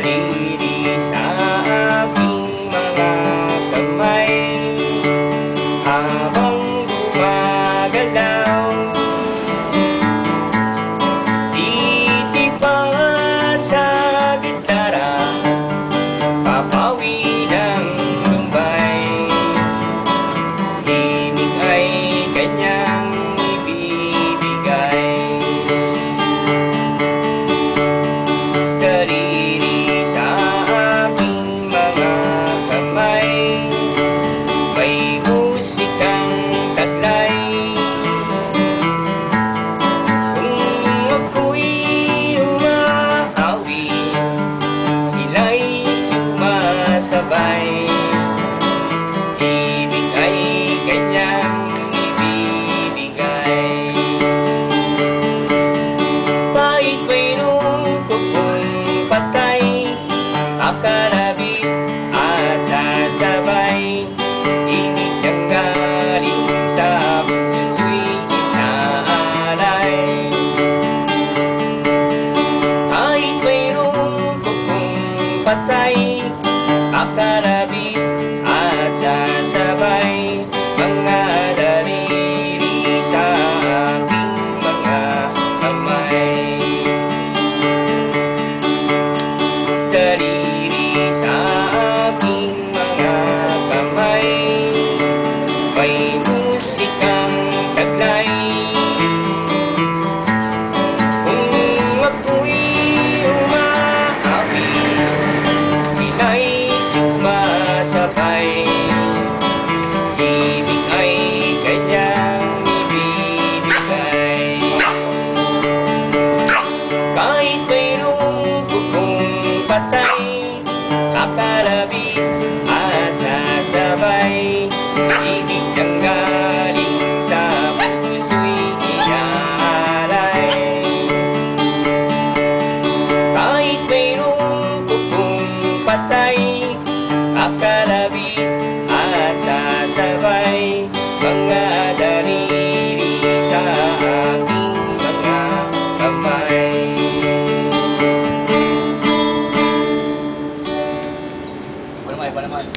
sarili sa aking mga kamay. Habang gumagalaw patay Kakalabit at sasabay. Ibig ng galing sa puso'y inaalay Kahit mayroong kukong patay Kakalabit